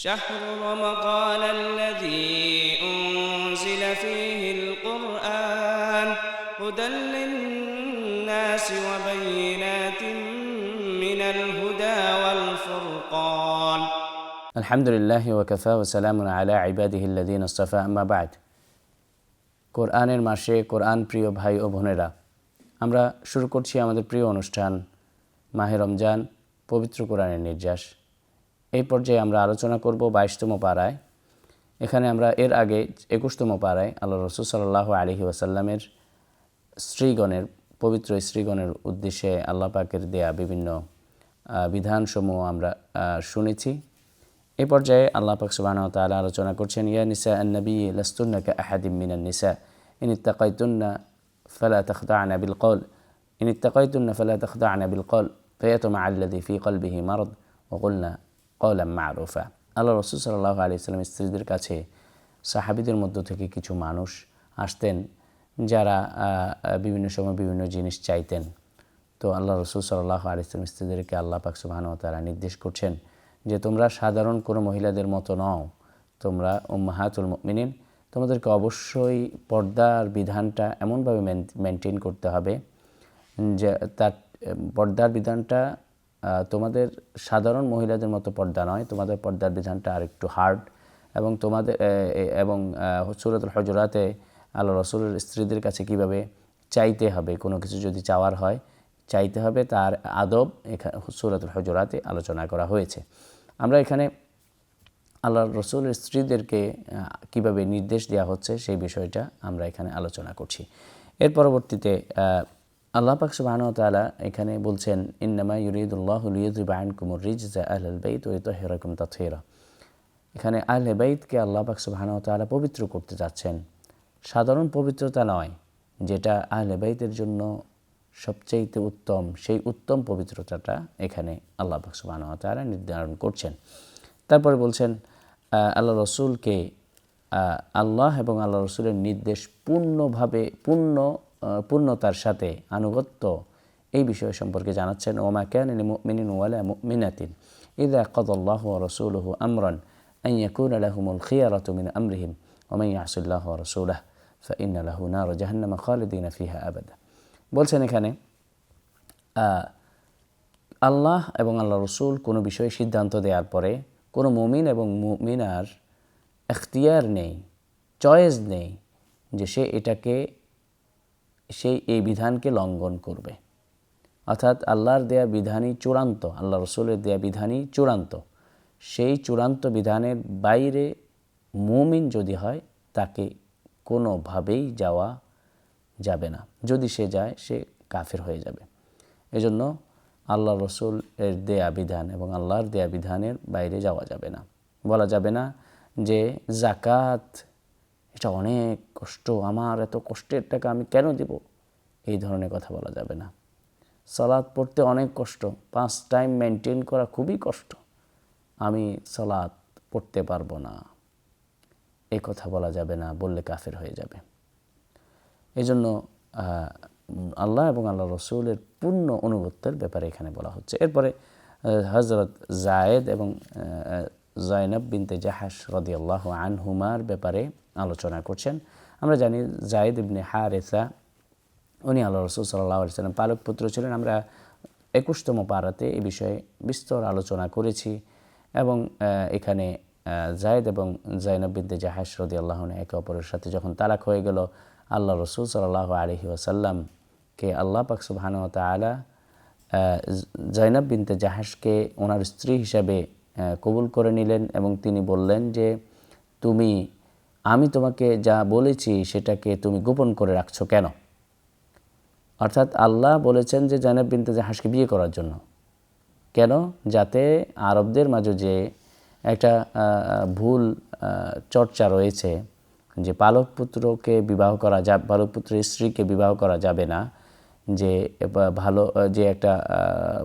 شهر رمضان الذي أنزل فيه القرآن هدى للناس وبينات من الهدى والفرقان الحمد لله وكفى وسلام على عباده الذين اصطفى أما بعد কোরআনের মাসে কোরআন প্রিয় ভাই ও বোনেরা আমরা শুরু করছি আমাদের প্রিয় অনুষ্ঠান মাহে রমজান পবিত্র কোরআনের নির্যাস এই পর্যায়ে আমরা আলোচনা করব বাইশতম পাড়ায়। এখানে আমরা এর আগে একুশতম পাড়ায় আল্লাহ রসুল সাল্লাহ আলহি ওয়াসাল্লামের স্ত্রীগণের, পবিত্র স্ত্রীগণের উদ্দেশ্যে আল্লাহ পাকের দেয়া বিভিন্ন বিধানসমূহ আমরা শুনেছি। এ পর্যায়ে আল্লাহ পাক সুবহানাহু ওয়া তাআলা আলোচনা করছেন, ইয়া নিসা আন-নবী, লাস্তুন্না কাআহাদিম মিনান নিসা, ইন ইত্তাকাইতুন্না ফালা তাখদা'না বিল কওল ইন ইত্তাকাইতুন্না ফালা তাখদা'না বিল কওল ফায়াতমা আল্লাযী ফি কলবিহি মারদ, ওয়া কওলাম মা'রুফা। আল্লাহ রাসূল সাল্লাল্লাহু আলাইহি ওয়াসাল্লাম স্ত্রীদের কাছে সাহাবিদের মধ্য থেকে কিছু মানুষ আসতেন যারা বিভিন্ন সময় বিভিন্ন জিনিস চাইতেন। তো আল্লাহ রসুল সাল্লাহ আলিয়াম স্ত্রীদেরকে আল্লাহ পাক সুবাহান তারা নির্দেশ করছেন যে তোমরা সাধারণ কোনো মহিলাদের মতো নও, তোমরা উম্মাহাতুল মিনিন তোমাদেরকে অবশ্যই পর্দার বিধানটা এমনভাবে মেনটেন করতে হবে যে তার, পর্দার বিধানটা তোমাদের সাধারণ মহিলাদের মতো পর্দা নয়। তোমাদের পর্দার বিধানটা আরেকটু হার্ড এবং তোমাদের এবং সুরতুল হজরাতে আল্লাহ রসুলের স্ত্রীদের কাছে কীভাবে চাইতে হবে, কোনো কিছু যদি চাওয়ার হয়, চাইতে হবে তার আদব এখানে সুরাতুল হজরাতে আলোচনা করা হয়েছে। আমরা এখানে আল্লাহ রসুলের স্ত্রীদেরকে কীভাবে নির্দেশ দেওয়া হচ্ছে সেই বিষয়টা আমরা এখানে আলোচনা করছি। এর পরবর্তীতে আল্লাহ পাক তাআলা এখানে বলছেন, ইন্নামা ইউরিদুল্লাহু লিইয়ুযহিবা আনকুমুর রিজজা আহলাল বাইত ওয়া ইউতাহহিরাকুম তাতহীরা এখানে আহলে বাইতকে আল্লাহ পাক তাআলা পবিত্র করতে যাচ্ছেন। সাধারণ পবিত্রতা নয়, যেটা আহলে বাইতের জন্য সবচেয়েতে উত্তম, সেই উত্তম পবিত্রতাটা এখানে আল্লাহ পাক সুবহানাহু ওয়া নির্ধারণ করছেন। তারপরে বলছেন আল্লাহ রসুলকে আল্লাহ এবং আল্লাহ রসুলের নির্দেশ পূর্ণভাবে, পূর্ণ পূর্ণতার সাথে আনুগত্য এই বিষয় সম্পর্কে জানাচ্ছেন ওমা ক্যান মিনিন ওয়ালা মিনাতিন ইদা কদল্লাহ রসুলহু আমরান أن يكون لهم الخيرة من أمرهم ومن يعص الله ورسوله فإن له نار جهنم خالدين فيها أبدا বলছেন এখানে আহ, আল্লাহ এবং আল্লাহ রসুল কোনো বিষয়ে সিদ্ধান্ত দেওয়ার পরে কোনো মুমিন এবং মুমিনার এখতিয়ার নেই চয়েস নেই যে সে এটাকে সেই এই বিধানকে লঙ্ঘন করবে। অর্থাৎ আল্লাহর দেয়া বিধানই চূড়ান্ত, আল্লাহ রসুলের দেয়া বিধানই চূড়ান্ত। সেই চূড়ান্ত বিধানের বাইরে মুমিন যদি হয়, তাকে কোনোভাবেই যাওয়া যাবে না। যদি সে যায়, সে কাফের হয়ে যাবে। এজন্য আল্লাহ রসুল এর দেয়া বিধান এবং আল্লাহর দেয়া বিধানের বাইরে যাওয়া যাবে না। বলা যাবে না যে জাকাত এটা অনেক কষ্ট। আমার এত কষ্টের টাকা আমি কেন দিব? এই ধরনের কথা বলা যাবে না। সালাদ পড়তে অনেক কষ্ট। পাঁচ টাইম মেনটেন করা খুবই কষ্ট। আমি সালাদ পড়তে পারব না। এই কথা বলা যাবে না, বললে কাফের হয়ে যাবে। এই জন্য আল্লাহ এবং আল্লাহ রসুলের পূর্ণ অনুগত্যের ব্যাপারে এখানে বলা হচ্ছে। এরপরে হজরত জায়েদ এবং জয়নব বিনতে জাহাস রদি আল্লাহ আনহুমার ব্যাপারে আলোচনা করছেন। আমরা জানি জায়েদ ইবনে হারেসা, উনি আল্লাহ রসুল সাল্লাহ সাল্লাম পালক পুত্র ছিলেন। আমরা একুশতম পাড়াতে এই বিষয়ে বিস্তর আলোচনা করেছি এবং এখানে জায়েদ এবং জাইনব বিদ্যে জাহাস রদি আল্লাহন একে অপরের সাথে যখন তালাক হয়ে গেল আল্লাহ রসুল সাল্লাহ আলহি ওয়াসাল্লামকে আল্লাহ পাক সুবহান তালা জৈনব বিনতে জাহাসকে ওনার স্ত্রী হিসাবে কবুল করে নিলেন এবং তিনি বললেন যে, তুমি আমি তোমাকে যা বলেছি সেটাকে তুমি গোপন করে রাখছো কেন? অর্থাৎ আল্লাহ বলেছেন যে জাইনাব বিনতে জাহাজকে বিয়ে করার জন্য। কেন? যাতে আরবদের মাঝে যে একটা ভুল চর্চা রয়েছে যে পালক পুত্রকে বিবাহ করা যা, পালক পুত্রের স্ত্রীকে বিবাহ করা যাবে না, যে ভালো, যে একটা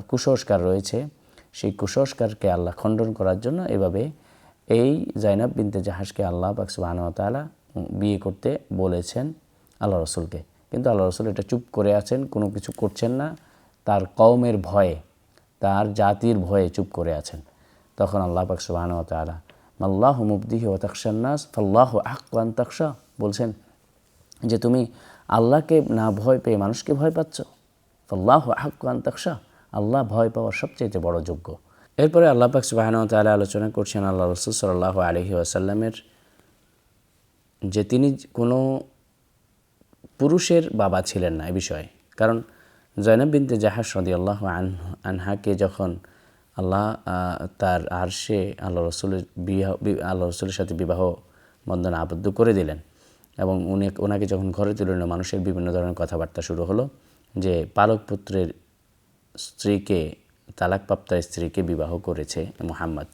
কুসংস্কার রয়েছে, সেই কুসংস্কারকে আল্লাহ খণ্ডন করার জন্য এভাবে এই জাইনাব বিনতে জাহাজকে আল্লাহ পাক সুবহানাহু বিয়ে করতে বলেছেন আল্লাহ রসুলকে। কিন্তু আল্লাহ রসুল এটা চুপ করে আছেন, কোনো কিছু করছেন না। তার কওমের ভয়ে, তার জাতির ভয়ে চুপ করে আছেন। তখন আল্লাহ পাক তাআলা আল্লাহ মুবদিহি ও তাকসান্নাস ফাল্লাহ আহকান তাকসা বলছেন যে, তুমি আল্লাহকে না ভয় পেয়ে মানুষকে ভয় পাচ্ছ? ফাল্লাহ আহকান তাকসা আল্লাহ ভয় পাওয়ার সবচেয়ে বড় যোগ্য। এরপরে আল্লাহ পাক সুবাহান তালা আলোচনা করছেন আল্লাহ রসুল সাল্লাহ আলহি আসাল্লামের যে তিনি কোনো পুরুষের বাবা ছিলেন না এ বিষয়ে। কারণ জয়নব বিনতে জাহাজ সদি আল্লাহ আনহাকে যখন আল্লাহ তার আরশে আল্লাহ রসুলের বিবাহ আল্লাহ রসুলের সাথে বিবাহ বন্ধনে আবদ্ধ করে দিলেন এবং উনি ওনাকে যখন ঘরে তুললেন মানুষের বিভিন্ন ধরনের কথাবার্তা শুরু হলো যে পালক পুত্রের স্ত্রীকে তালাকপ্রাপ্ত স্ত্রীকে বিবাহ করেছে মোহাম্মদ।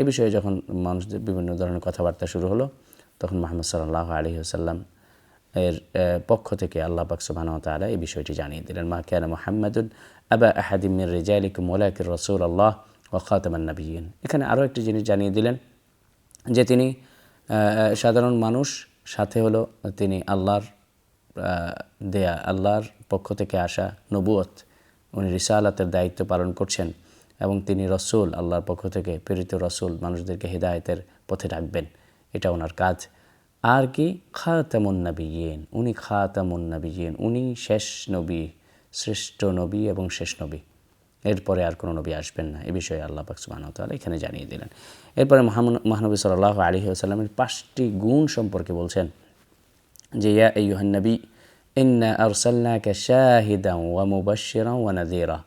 এ বিষয়ে যখন মানুষদের বিভিন্ন ধরনের কথাবার্তা শুরু হলো, তখন মোহাম্মদ সাল্লাহ আলী আসাল্লাম এর পক্ষ থেকে আল্লাহ পাক সুবহানাহু ওয়া এই বিষয়টি জানিয়ে দিলেন, মা কানা মুহাম্মাদুন আবা আহাদিম মির রিজালিকুম ওয়ালাকিন রাসূলুল্লাহ ওয়া খাতামান নাবিয়্যিন। এখানে আরও একটি জিনিস জানিয়ে দিলেন যে তিনি সাধারণ মানুষ, সাথে হলো তিনি আল্লাহর দেয়া, আল্লাহর পক্ষ থেকে আসা নবুয়ত। উনি রিসালাতের দায়িত্ব পালন করছেন এবং তিনি রসুল, আল্লাহর পক্ষ থেকে প্রেরিত রসুল, মানুষদেরকে হেদায়েতের পথে রাখবেন। এটা ওনার কাজ। আর কি? খাতামুন নবীন উনি খাতামুন নবীন উনি শেষ নবী, শ্রেষ্ঠ নবী এবং শেষ নবী। এরপরে আর কোনো নবী আসবেন না। এ বিষয়ে আল্লাহ পাক ওয়া এখানে জানিয়ে দিলেন। এরপরে মহানবী সাল্লাল্লাহু আলাইহি ওয়াসাল্লামের পাঁচটি গুণ সম্পর্কে বলছেন যে, ইয়া আইয়ুহান নবী মুবাশশিরান ওয়া নাযীরা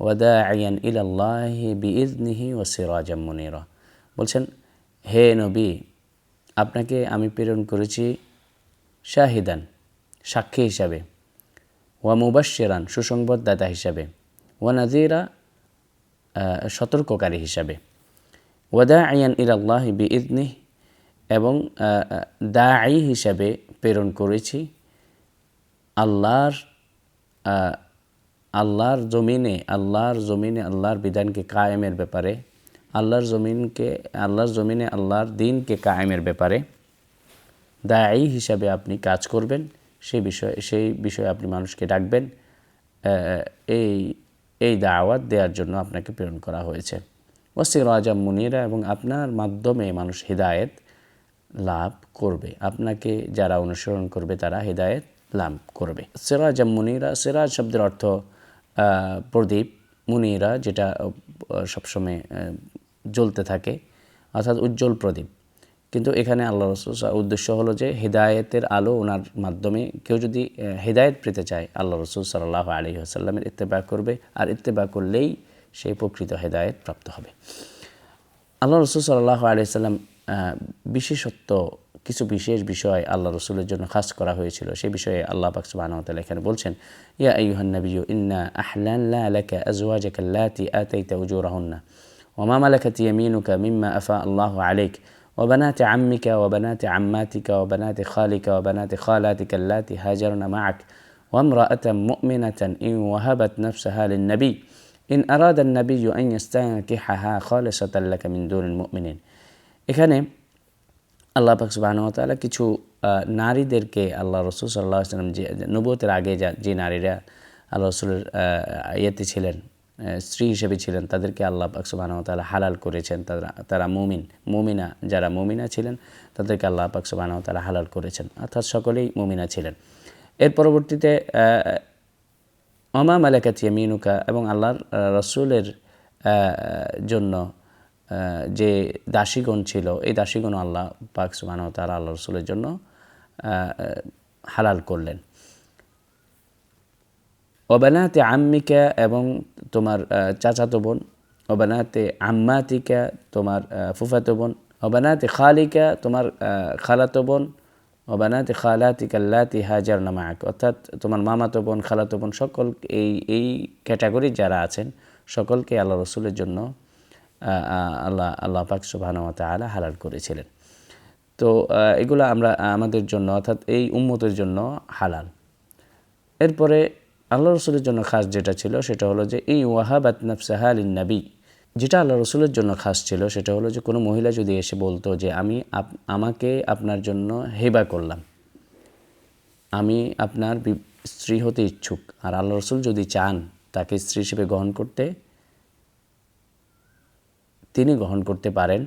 ওয়া দাঈয়ান ইলা আল্লাহি বিইذনিহি ওয়া সিরাজাম মুনীরা বলছেন হে নবী আপনাকে আমি প্রেরণ করেছি শাহিদান সাক্ষী হিসাবে। ওয়া মুবাশশিরান সুসংবাদদাতা হিসাবে। ওয়া আহ, সতর্ককারী হিসাবে। ওয়াদা আয়ান ইরাল্লাহ বি ইদনি এবং দাঈ হিসাবে প্রেরণ করেছি আল্লাহর আল্লাহর জমিনে আল্লাহর জমিনে আল্লাহর বিধানকে কায়েমের ব্যাপারে, আল্লাহর জমিনকে, আল্লাহর জমিনে আল্লাহর দিনকে কায়েমের ব্যাপারে দায়ী হিসাবে আপনি কাজ করবেন। সেই বিষয়ে সেই বিষয়ে আপনি মানুষকে ডাকবেন। এই এই দাওয়াত দেওয়ার জন্য আপনাকে প্রেরণ করা হয়েছে। ওসির রাজা মুনিরা এবং আপনার মাধ্যমে মানুষ হৃদায়ত লাভ করবে। আপনাকে যারা অনুসরণ করবে তারা হৃদায়ত লাভ করবে। সিরাজ মুনিরা, সিরাজ শব্দের অর্থ প্রদীপ, মুনিরা, যেটা সবসময় জ্বলতে থাকে, অর্থাৎ উজ্জ্বল প্রদীপ। কিন্তু এখানে আল্লাহ রসুল উদ্দেশ্য হলো যে, হেদায়েতের আলো ওনার মাধ্যমে কেউ যদি হেদায়েত পেতে চায়, আল্লাহ রসুল সাল্লাহ আলী আসাল্লামের ইত্তেবা করবে, আর ইত্তেবা করলেই সেই প্রকৃত হেদায়েত প্রাপ্ত হবে। আল্লাহ রসুল সাল্লাহ আলিয়াল্লাম বিশেষত্ব কিছু বিশেষ বিষয় আল্লাহ রসুলের জন্য খাস করা হয়েছিল সেই বিষয়ে আল্লাহ পাক সুবহানাহু ওয়া তাআলা এখানে বলছেন ইয়া আইয়ুহান নাবিয়্যু ইন্না আহলাননা লাকা আজওয়াজাকা আল্লাতী আতাইতা উজুরাহুন্না وما ملكت يمينك مما أفاء الله عليك وبنات عمك وبنات عماتك وبنات خالك وبنات خالاتك اللاتي هاجرن معك وامرأة مؤمنة إن وهبت نفسها للنبي إن أراد النبي أن يستنكحها خالصة لك من دون المؤمنين এখানে আল্লাহ পাক সুবহানাহু ওয়া কিছু নারীদেরকে আল্লাহ রসুল সাল্লাহ আসলাম যে নবুয়তের আগে যা, যে নারীরা আল্লাহ রসুলের ইয়েতে ছিলেন স্ত্রী হিসেবে ছিলেন, তাদেরকে আল্লাহ পাক হালাল করেছেন। তারা তারা মুমিন, মুমিনা, যারা মুমিনা ছিলেন, তাদেরকে আল্লাহ পাক সুবহানাহু ওয়া হালাল করেছেন। অর্থাৎ সকলেই মুমিনা ছিলেন। এর পরবর্তীতে অমা মালাকাত ইয়ামিনুকা এবং আল্লাহর রসুলের জন্য যে দাসীগণ ছিল, এই দাসীগণ আল্লাহ পাক ওয়া তাআলা আল্লাহ রসুলের জন্য হালাল করলেন। অবানাতে আম্মিকা এবং তোমার চাচাতো বোন অবানাতে আম্মাতিকা তোমার ফুফাতো বোন অবানাতে খালিকা তোমার খালাতো বোন অবানাতে খালাতিকা আল্লাতি হাজার নামাক অর্থাৎ তোমার মামাতো বোন, খালাতো বোন, সকল এই এই ক্যাটাগরি যারা আছেন, সকলকে আল্লাহ রসুলের জন্য আল্লাহ আল্লাহ পাক সুবহানাহু ওয়া হালাল করেছিলেন। তো এগুলো আমরা আমাদের জন্য, অর্থাৎ এই উম্মতের জন্য হালাল। এরপরে আল্লাহ রসুলের জন্য খাস যেটা ছিল, সেটা হলো যে, এই ওয়াহাবাত নফসাহা আলিন নবী। যেটা আল্লাহ রসুলের জন্য খাস ছিল, সেটা হলো যে, কোনো মহিলা যদি এসে বলতো যে, আমি আমাকে আপনার জন্য হেবা করলাম। আমি আপনার স্ত্রী হতে ইচ্ছুক। আর আল্লাহ রসুল যদি চান তাকে স্ত্রী হিসেবে গ্রহণ করতে তিনি গ্রহণ করতে পারেন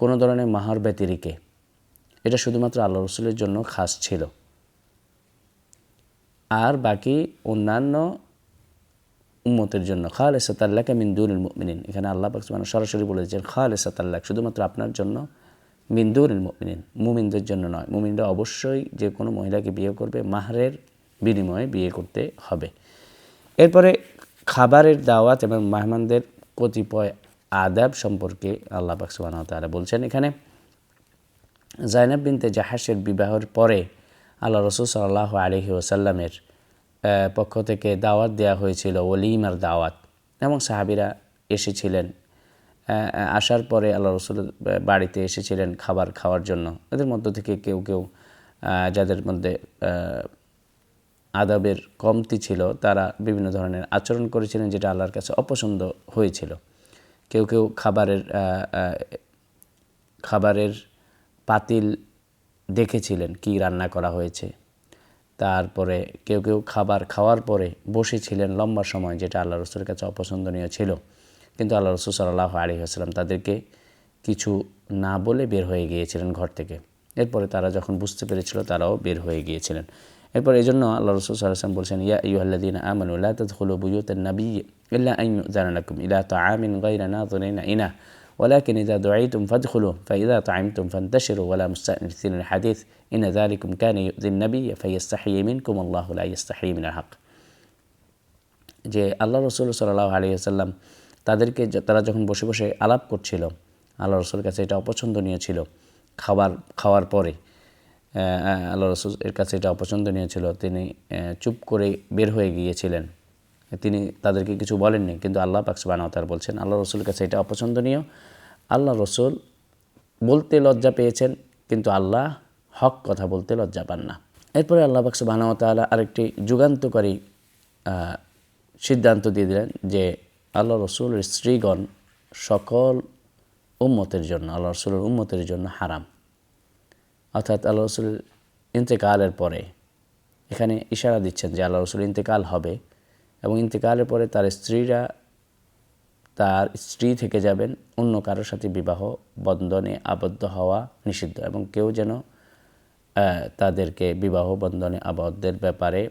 কোনো ধরনের মাহার ব্যতিরিকে। এটা শুধুমাত্র আল্লাহ রসুলের জন্য খাস ছিল। আর বাকি অন্যান্য উম্মতের জন্য খাল এসাতাল্লাহকে মিন্দুর মুমিনিন, এখানে আল্লাহ পাক মানে সরাসরি বলে দিচ্ছেন খাল এসাতাল্লাহ শুধুমাত্র আপনার জন্য মিন্দুর মুমিনিন, মুমিনদের জন্য নয়, মুমিনরা অবশ্যই যে কোনো মহিলাকে বিয়ে করবে, মাহরের বিনিময়ে বিয়ে করতে হবে। এরপরে খাবারের দাওয়াত এবং মেহমানদের কতিপয় আদাব সম্পর্কে আল্লাহ পাক সুবহানাহু ওয়া তাআলা বলছেন। এখানে জাইনাব বিনতে জাহাসের বিবাহের পরে আল্লাহ রসুল সাল্লাহ আলহি ওসাল্লামের পক্ষ থেকে দাওয়াত দেওয়া হয়েছিল ওলিমার দাওয়াত। এবং সাহাবিরা এসেছিলেন আসার পরে আল্লাহ রসুল বাড়িতে এসেছিলেন খাবার খাওয়ার জন্য। এদের মধ্য থেকে কেউ কেউ যাদের মধ্যে আদাবের কমতি ছিল, তারা বিভিন্ন ধরনের আচরণ করেছিলেন যেটা আল্লাহর কাছে অপছন্দ হয়েছিল। কেউ কেউ খাবারের খাবারের পাতিল দেখেছিলেন কি রান্না করা হয়েছে। তারপরে কেউ কেউ খাবার খাওয়ার পরে বসেছিলেন লম্বা সময়, যেটা আল্লাহ রসুলের কাছে অপছন্দনীয় ছিল। কিন্তু আল্লাহ রসুল সাল্লাহ আলী আসসালাম তাদেরকে কিছু না বলে বের হয়ে গিয়েছিলেন ঘর থেকে। এরপরে তারা যখন বুঝতে পেরেছিল, তারাও বের হয়ে গিয়েছিলেন। এরপর এই জন্য আল্লাহ রসুল সাল্লাম বলছেন ইয়া ইউহাল্লাদিন আমানুল্লাহ তদখুল বুয়ুত নবী ইল্লা আইন জানালাকুম ইলা তো আমিন গাইরা না তো ইনা ولكن إذا دعيتم فادخلوا فإذا طعمتم فانتشروا ولا مستأنسين الحديث إن ذلكم كان يؤذي النبي فيستحيي منكم الله لا يستحيي من الحق যে আল্লাহ রসুল সাল্লাহ আলী আসাল্লাম তাদেরকে তারা যখন বসে বসে আলাপ করছিল আল্লাহ রসুলের কাছে এটা অপছন্দনীয় ছিল খাবার খাওয়ার পরে আল্লাহ রসুল এর কাছে এটা অপছন্দনীয় ছিল তিনি চুপ করে বের হয়ে গিয়েছিলেন। তিনি তাদেরকে কিছু বলেননি, কিন্তু আল্লাহ পাকসবানতার বলছেন, আল্লাহ রসুলের কাছে এটা অপছন্দনীয়। আল্লাহ রসুল বলতে লজ্জা পেয়েছেন, কিন্তু আল্লাহ হক কথা বলতে লজ্জা পান না। এরপরে আল্লাহ বাকসবানতালা আরেকটি যুগান্তকারী সিদ্ধান্ত দিয়ে দিলেন যে আল্লাহ রসুলের স্ত্রীগণ সকল উম্মতের জন্য, আল্লাহ রসুলের উম্মতের জন্য হারাম। অর্থাৎ আল্লাহ রসুল ইন্তেকালের পরে, এখানে ইশারা দিচ্ছেন যে আল্লাহ রসুল ইন্তেকাল হবে এবং ইন্তেকালের পরে তার স্ত্রীরা তার স্ত্রী থেকে যাবেন অন্য কারোর সাথে বিবাহ বন্ধনে আবদ্ধ হওয়া নিষিদ্ধ এবং কেউ যেন তাদেরকে বিবাহ বন্ধনে আবদ্ধের ব্যাপারে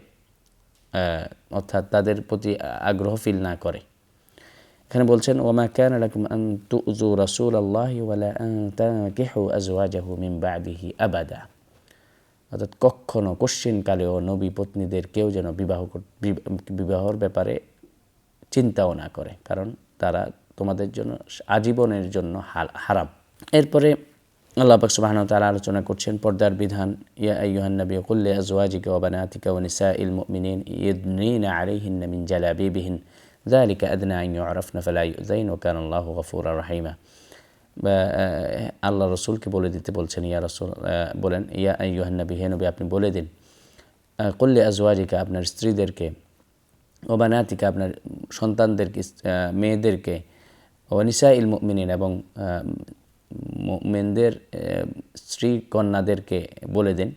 অর্থাৎ তাদের প্রতি আগ্রহ ফিল না করে। এখানে বলছেন, ওমা কেন লাকুম আন তুজু রাসূল আল্লাহ ওয়ালা আন তানকিহু আজওয়াজাহু মিন আবাদা। অর্থাৎ কখনো কোশ্চিনকালেও নবী পত্নীদের কেউ যেন বিবাহ বিবাহর ব্যাপারে চিন্তাও না করে, কারণ তারা তোমাদের জন্য আজীবনের জন্য হারাম। এরপরে আল্লাহ পাক তাআলা আলোচনা করছেন, পর্দার বিধান, ইয়া আইয়ুহান নবী কুল্লি আজওয়াজিকা ওয়া বানাতিকা ওয়া নিসাইল মুমিনিন, ইদনিনা আলাইহিন্না মিন জালাবিবিহিন। জালিকা আদনা আইন আরফনা ফালাই জাইন ও কান আল্লাহ গফুর রাহিমা আল্লাহ রসুলকে বলে দিতে বলছেন, ইয়া রসুল বলেন, ইয়া ইউহান্নবী হেনবী আপনি বলে দিন। কল্লি আজওয়াজিকা, আপনার স্ত্রীদেরকে ওবানাতিকা আপনার সন্তানদেরকে মেয়েদেরকে ওয়ানিসা ইল মিনিন এবং মেনদের স্ত্রী কন্যাদেরকে বলে দিন।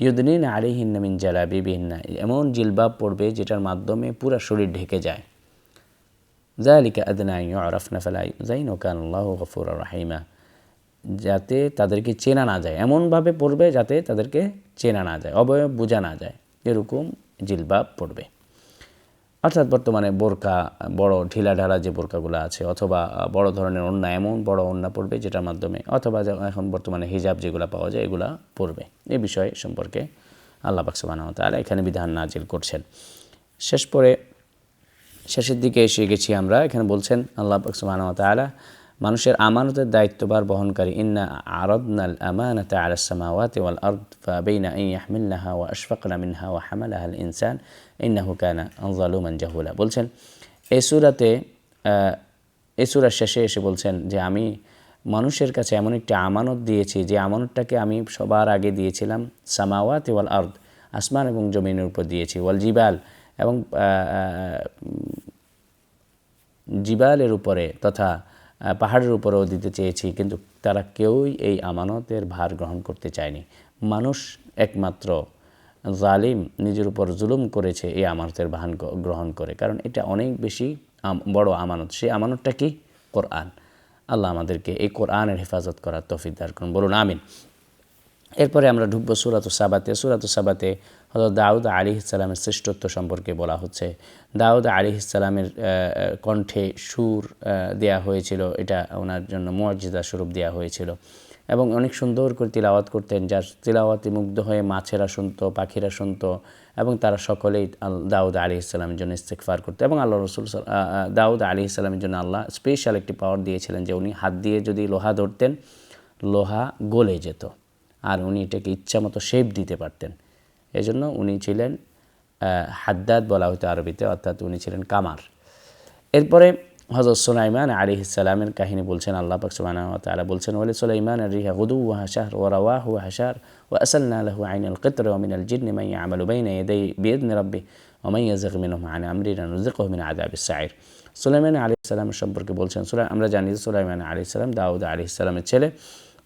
ইউদিন আলিহিন্না মিন জালা বিবিহিন্না এমন জিলবাব পড়বে যেটার মাধ্যমে পুরা শরীর ঢেকে যায়। জালিকা আদনা আরফনা ফেলাই জাইন ওকান আল্লাহ গফুর রাহিমা যাতে তাদেরকে চেনা না যায়। এমনভাবে পড়বে যাতে তাদেরকে চেনা না যায়, অবয়ব বোঝা না যায়। এরকম জিলবাব পড়বে। অর্থাৎ বর্তমানে বোরকা বড় ঢিলা ঢালা যে বোরকাগুলো আছে, অথবা বড় ধরনের অন্যা এমন বড় অন্যা পড়বে যেটার মাধ্যমে, অথবা এখন বর্তমানে হিজাব যেগুলো পাওয়া যায়, এগুলা পড়বে। এই বিষয় সম্পর্কে আল্লাহ বাকসবানা তাহলে এখানে বিধান নাজিল করছেন। শেষ পরে শেষের দিকে এসে গেছি আমরা। এখানে বলছেন আল্লাহ সুবহান তালা মানুষের আমানতের দায়িত্ববার বহনকারী, ইন্না আরদনাল আমানত আলা সামাওয়াত ওয়াল আরদ ফাবাইনা আন ইয়াহমিলনাহা ওয়া আশফাকনা মিনহা ওয়া হামালাহা আল ইনসান, ইন্নাহু কানা জাহুলা। বলছেন এই সূরাতে শেষে এসে বলছেন যে, আমি মানুষের কাছে এমন একটি আমানত দিয়েছি, যে আমানতটাকে আমি সবার আগে দিয়েছিলাম, সামাওয়াত ওয়াল আরদ, আসমান এবং জমিনের উপর দিয়েছি, ওয়াল জিবাল এবং জিবালের উপরে তথা পাহাড়ের উপরেও দিতে চেয়েছি, কিন্তু তারা কেউই এই আমানতের ভার গ্রহণ করতে চায়নি। মানুষ একমাত্র জালিম নিজের উপর জুলুম করেছে এই আমানতের বাহান গ্রহণ করে। কারণ এটা অনেক বেশি বড় আমানত। সেই আমানতটা কি? কোরআন। আল্লাহ আমাদেরকে এই কোরআনের হেফাজত করার তৌফিক দান করুন। বলুন, আমিন। এরপরে আমরা ঢুকবো সুরাত সাবাতে। সুরাত সাবাতে হজরত দাউদ আলী ইসলামের শ্রেষ্ঠত্ব সম্পর্কে বলা হচ্ছে। দাউদ আলী ইসলামের কণ্ঠে সুর দেয়া হয়েছিল। এটা ওনার জন্য মর্যাদা স্বরূপ দেওয়া হয়েছিল। এবং অনেক সুন্দর করে তিলাওয়াত করতেন, যার তিলাওয়াতে মুগ্ধ হয়ে মাছেরা শুনতো, পাখিরা শুনতো, এবং তারা সকলেই দাউদ আলী ইসলামের জন্য ইস্তেকফার করতো। এবং আল্লাহ রসুল দাউদ আলী ইসলামের জন্য আল্লাহ স্পেশাল একটি পাওয়ার দিয়েছিলেন যে উনি হাত দিয়ে যদি লোহা ধরতেন, লোহা গলে যেত। আর উনি এটাকে ইচ্ছা মতো শেপ দিতে পারতেন। এজন্য উনি ছিলেন আহ, হাদ্দাদ বলা হতো আরবিতে অর্থাৎ উনি ছিলেন কামার। এরপরে হজরত সুলাইমান আলী ইসালামের কাহিনী বলছেন আল্লাহ পাক সুবহানাহু ওয়া তাআলা বলছেন ওয়ালি সুলাইমান রিহা গুদু ওয়া হাশার ওয়া রাওয়াহু ওয়া হাশার ওয়া আসালনা লাহু আইনাল কিতর ওয়া মিনাল জিন্নি মান ইয়ামালু বাইনা ইয়াদাই বিইذن রাব্বি ওয়া মান ইয়াযিগ মিনহুম আন আমরিনা নুযিকুহু মিন আযাবিস সাঈর সুলাইমান আলী ইসলামের সম্পর্কে বলছেন সুলা আমরা জানি যে সুলাইমান আলী ইসলাম দাউদ আলী ইসলামের ছেলে।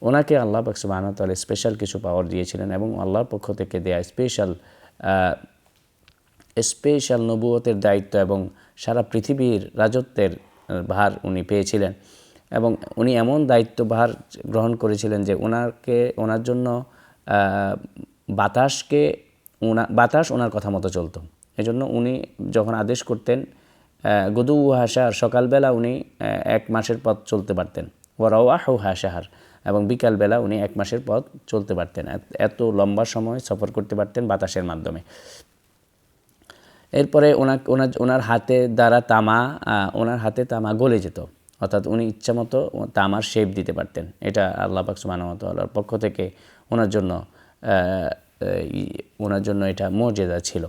ওনাকে আল্লাহ পাক সুবহানাহু ওয়া তাআলা স্পেশাল কিছু পাওয়ার দিয়েছিলেন এবং আল্লাহর পক্ষ থেকে দেয়া স্পেশাল স্পেশাল নবুয়তের দায়িত্ব এবং সারা পৃথিবীর রাজত্বের ভার উনি পেয়েছিলেন। এবং উনি এমন দায়িত্বভার গ্রহণ করেছিলেন যে ওনাকে, ওনার জন্য বাতাসকে ওনা বাতাস ওনার কথা মতো চলতো। এজন্য উনি যখন আদেশ করতেন গদু হাসার সকালবেলা উনি এক মাসের পথ চলতে পারতেন। ও রওয়াহ হাসাহার এবং বিকালবেলা উনি এক মাসের পথ চলতে পারতেন। এত- লম্বা সময় সফর করতে পারতেন বাতাসের মাধ্যমে। এরপরে ওনার ওনার ওনার হাতে দ্বারা তামা ওনার হাতে তামা গলে যেত। অর্থাৎ উনি ইচ্ছামতো তামার শেপ দিতে পারতেন। এটা আল্লাহ পাক সুবহানাহু আল্লাহর পক্ষ থেকে ওনার জন্য ওনার জন্য এটা মর্যাদা ছিল।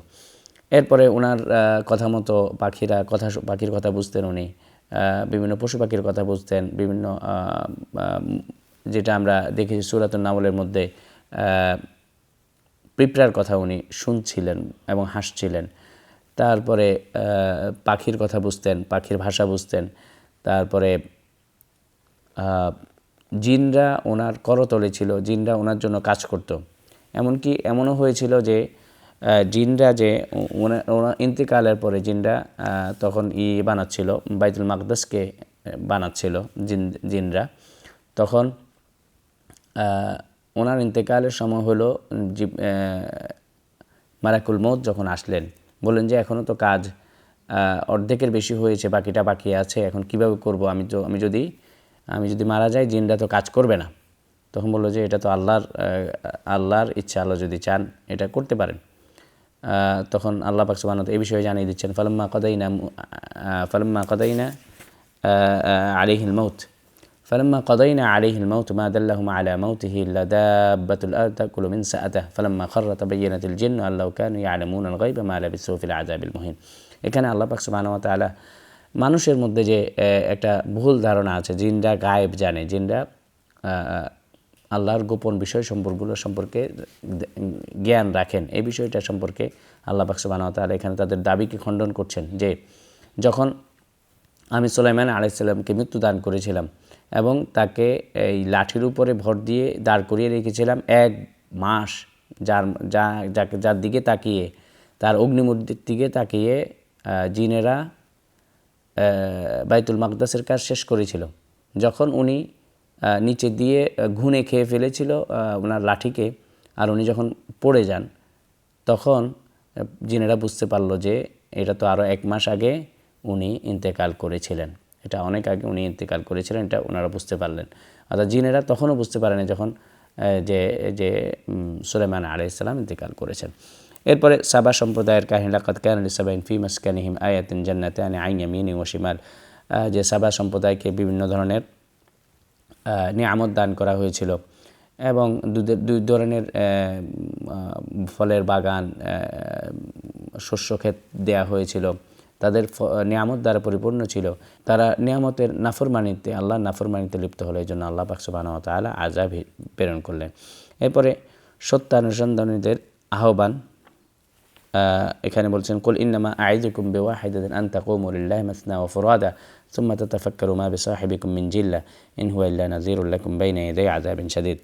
এরপরে ওনার কথা মতো পাখিরা কথা পাখির কথা বুঝতেন উনি। বিভিন্ন পশু পাখির কথা বুঝতেন। বিভিন্ন যেটা আমরা দেখেছি সুরাতুল নামলের মধ্যে পিঁপড়ার কথা উনি শুনছিলেন এবং হাসছিলেন। তারপরে পাখির কথা বুঝতেন, পাখির ভাষা বুঝতেন। তারপরে জিনরা ওনার করতলে ছিল, জিনরা ওনার জন্য কাজ করত। এমনকি এমনও হয়েছিল যে জিনরা যে ওনার ইন্তেকালের পরে জিনরা তখন ই বানাচ্ছিল, বাইতুল মাকদাসকে বানাচ্ছিল জিন, জিনরা। তখন ওনার ইন্তেকালের সময় হলো মারাকুল মৌত যখন আসলেন, বললেন যে এখনও তো কাজ অর্ধেকের বেশি হয়েছে, বাকিটা বাকি আছে, এখন কীভাবে করব? আমি তো আমি যদি আমি যদি মারা যাই, জিনরা তো কাজ করবে না। তখন বলল যে এটা তো আল্লাহর আল্লাহর ইচ্ছা, আল্লাহ যদি চান এটা করতে পারেন। তখন আল্লাহ পাক এই বিষয়ে জানিয়ে দিচ্ছেন, ফালাম্মা কদাইনা ফালাম্মা কদাইনা আলিহিল মৌত فلما قضينا عليه الموت ما دلهم على موته إلا دابة الأرض تأكل من سأته فلما خر تبينت الجن أن لو كانوا يعلمون الغيب ما لبثوا في العذاب المهين এখানে আল্লাহ পাক সুবহানাহু ওয়া তাআলা মানুষের মধ্যে যে আহ, একটা ভুল ধারণা আছে জিনরা গায়েব জানে জিনরা আহ, আল্লাহর গোপন বিষয় সম্পর্কগুলো সম্পর্কে দে- জ্ঞান রাখেন এই বিষয়টা সম্পর্কে আল্লাহ পাক সুবহানাহু ওয়া তাআলা এখানে তাদের দাবিকে খণ্ডন করছেন যে যখন আমি সুলাইমান আলাইসাল্লামকে মৃত্যু দান করেছিলাম এবং তাকে এই লাঠির উপরে ভর দিয়ে দাঁড় করিয়ে রেখেছিলাম এক মাস যার, যা, যাকে, যার দিকে তাকিয়ে, তার অগ্নিমূর্তির দিকে তাকিয়ে জিনেরা বাইতুল মাকদাসের কাজ শেষ করেছিল। যখন উনি নিচে দিয়ে ঘুনে খেয়ে ফেলেছিল ওনার লাঠিকে, আর উনি যখন পড়ে যান, তখন জিনেরা বুঝতে পারল যে এটা তো আরও এক মাস আগে উনি ইন্তেকাল করেছিলেন। এটা অনেক আগে উনি ইন্তেকাল করেছিলেন এটা ওনারা বুঝতে পারলেন। অর্থাৎ জিনেরা তখনও বুঝতে পারেনি যখন যে যে সুলেমান আলাইসাল্লাম ইন্তেকাল করেছেন। এরপরে সাবা সম্প্রদায়ের কাহিনী লাকাত কান সাবাইন ফি মাসকানিহিম আয়াতিন জান্নাতানি আইন ইয়ামিনি ওয়া শিমাল। আহ, যে সাবা সম্প্রদায়কে বিভিন্ন ধরনের নিয়ামত দান করা হয়েছিল এবং দুই ধরনের ফলের বাগান আহ, শস্য ক্ষেত দেয়া হয়েছিল। তাদের নিয়ামত দ্বারা পরিপূর্ণ ছিল। তারা নিয়ামতের নাফরমানিতে আল্লাহ নাফরমানিতে লিপ্ত হলো এই জন্য আল্লাহ পাকসুবাহ তালা আজাব প্রেরণ করলেন। এরপরে সত্যানুসন্ধানীদের আহ্বান আহ, এখানে বলছেন, কুল ইন্নামা আইদুকুম বিওয়াহিদাতিন আন তাকুমু লিল্লাহি মাসনা ওয়া ফুরাদা সুম্মা তাতাফাক্কারু মা বিসাহিবিকুম মিন জিল্লা, ইন হুয়া ইল্লা নাযীরুল লাকুম বাইনা ইয়াদাই আযাবিন শাদীদ.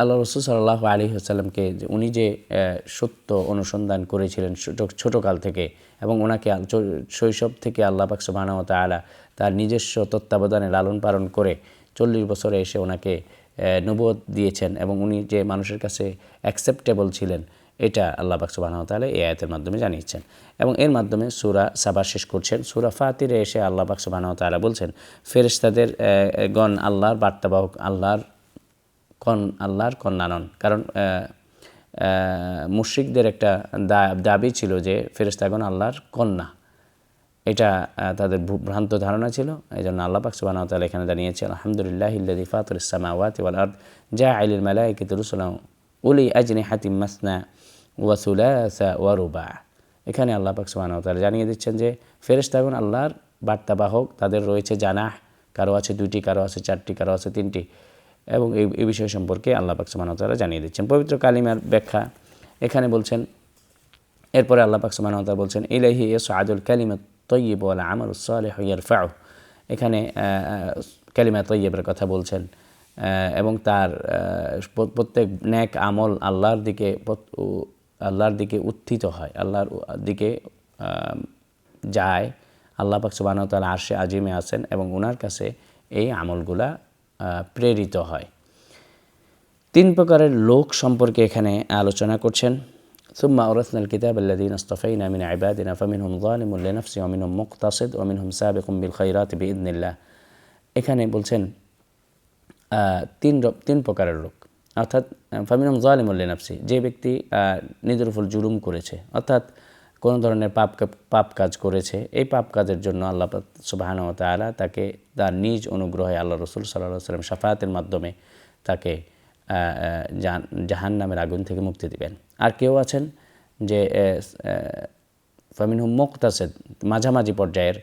আল্লাহ রাসূল সাল্লাল্লাহু আলাইহি ওয়াসাল্লামকে উনি যে সত্য অনুসন্ধান করেছিলেন ছোট, ছোটকাল থেকে, এবং ওনাকে শৈশব থেকে আল্লাহ পাক সুবহানাহু ওয়া তার নিজস্ব তত্ত্বাবধানে লালন পালন করে চল্লিশ বছরে এসে ওনাকে নবদ দিয়েছেন, এবং উনি যে মানুষের কাছে অ্যাকসেপ্টেবল ছিলেন এটা আল্লাহ বাক সুবাহ তাহলে এই আয়াতের মাধ্যমে জানিয়েছেন। এবং এর মাধ্যমে সুরা সাবা শেষ করছেন। সুরা ফাতিরে এসে আল্লাহ বাক সুবাহ তালা বলছেন, ফেরেশতাদের গণ আল্লাহর বার্তাবাহক, আল্লাহর কন, আল্লাহর কন্যানন। কারণ মুশ্রিকদের একটা দাবি ছিল যে ফেরেস্তাগণ আল্লাহর কন্যা। এটা তাদের ভ্রান্ত ধারণা ছিল। এই জন্য আল্লাহ পাক সুবাহ তালা এখানে জানিয়েছে, আলহামদুলিল্লাহ ইল্লাদি ফাতুর ইসলামাওয়াত ওয়াল আর্দ জা আইলুল মালাইকিত রুসুলাম উলি আজনি হাতিম মাসনা ওয়াসুলাসা ওয়ারুবা এখানে আল্লাহ পাক সুবাহ তালা জানিয়ে দিচ্ছেন যে ফেরেস্তাগণ আল্লাহর বার্তাবাহক তাদের রয়েছে জানাহ, কারও আছে দুইটি, কারও আছে চারটি, কারও আছে তিনটি। এবং এই এই বিষয় সম্পর্কে আল্লাহ পাক সুবাহতালা জানিয়ে দিচ্ছেন। পবিত্র কালিমার ব্যাখ্যা, এখানে বলছেন, এরপরে আল্লাহ পাক সুবাহতাল বলছেন ইলাহি এস আদুল কালিমা তৈয়ব আল আমর হইয়ার ইয়ারফাউ এখানে কালিমা তৈয়বের কথা বলছেন এবং তার প্রত্যেক ন্যাক আমল আল্লাহর দিকে আল্লাহর দিকে উত্থিত হয় আল্লাহর দিকে যায় আল্লাহ পাক সুবাহ তালা আরশে আজিমে আছেন এবং ওনার কাছে এই আমলগুলা প্রেরিত হয় তিন প্রকারের লোক সম্পর্কে এখানে আলোচনা করছেন ثم أورثنا الكتاب الذين اصطفينا من عبادنا فمنهم ظالم لنفسه ومنهم مقتصد ومنهم سابق بالخيرات بإذن الله এখানে বলছেন তিন তিন প্রকারের লোক অর্থাৎ ফামিনম জালিমুল্লি নাফসি যে ব্যক্তি নিজের উপর জুলুম করেছে, অর্থাৎ কোনো ধরনের পাপ পাপ কাজ করেছে, এই পাপ কাজের জন্য আল্লাহ সুবাহান তালা তাকে তার নিজ অনুগ্রহে আল্লাহ রসুল সাল্লাহ সাল্লাম সাফায়াতের মাধ্যমে তাকে জাহান নামের আগুন থেকে মুক্তি দিবেন। আর কেউ আছেন যে ফামিন হুম মোক্তাসেদ, মাঝামাঝি পর্যায়ের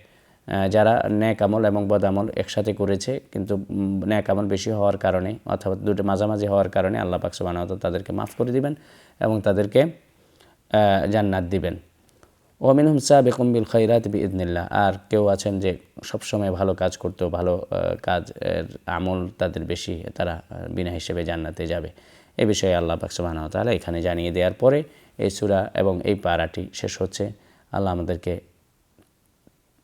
যারা ন্যাক আমল এবং বদামল একসাথে করেছে, কিন্তু ন্যাক আমল বেশি হওয়ার কারণে অথবা দুটো মাঝামাঝি হওয়ার কারণে আল্লাহ পাকসু বানাহত তাদেরকে মাফ করে দিবেন এবং তাদেরকে জান্নাত দিবেন। ওমিন হুমসা বেকুম বিল খৈরাত ইদনিল্লা আর কেউ আছেন যে সবসময় ভালো কাজ করতো ভালো কাজ আমল তাদের বেশি, তারা বিনা হিসেবে জান্নাতে যাবে। এ বিষয়ে আল্লাহ পাকসবাহ তাহলে এখানে জানিয়ে দেওয়ার পরে এই সুরা এবং এই পাড়াটি শেষ হচ্ছে। আল্লাহ আমাদেরকে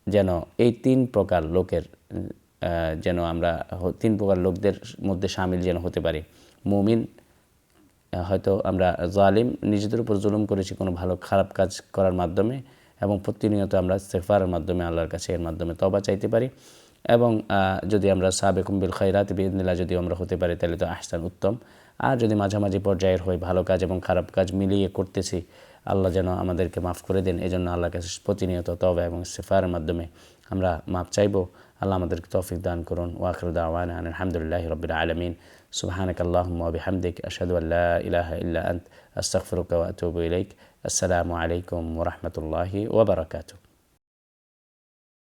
যেন এই তিন প্রকার লোকের যেন আমরা তিন প্রকার লোকদের মধ্যে সামিল যেন হতে পারি। মুমিন হয়তো আমরা জালিম, নিজেদের উপর জুলুম করেছি, কোনো ভালো খারাপ কাজ করার মাধ্যমে, এবং প্রতিনিয়ত আমরা সেফারের মাধ্যমে, আল্লাহর কাছে এর মাধ্যমে তবা চাইতে পারি। এবং যদি আমরা সাবেকুম বিল খৈরাত বিদিনিল্লা যদি আমরা হতে পারি, তাহলে তো আহসান উত্তম। আর যদি মাঝামাঝি পর্যায়ের হয় ভালো কাজ এবং খারাপ কাজ মিলিয়ে করতেছি আল্লাহ যেন আমাদেরকে মাফ করে দেন। এজন্য আল্লাহর কাছে প্রতিনিয়ত তবে এবং সেফার মাধ্যমে আমরা মাফ চাইব। আল্লাহ আমাদেরকে তৌফিক দান করুন। ওয়াকরুদ আওয়ান আলহামদুলিল্লাহ রবিল আলমিন। সুবাহানক আল্লাহমবিহামদিক আশাদু আল্লাহ ইলাহ ইল্লা আন্ত। আস্তফরুক আতুব ইলাইক। আসসালামু আলাইকুম ওরহমতুল্লাহি ওবরাকাতু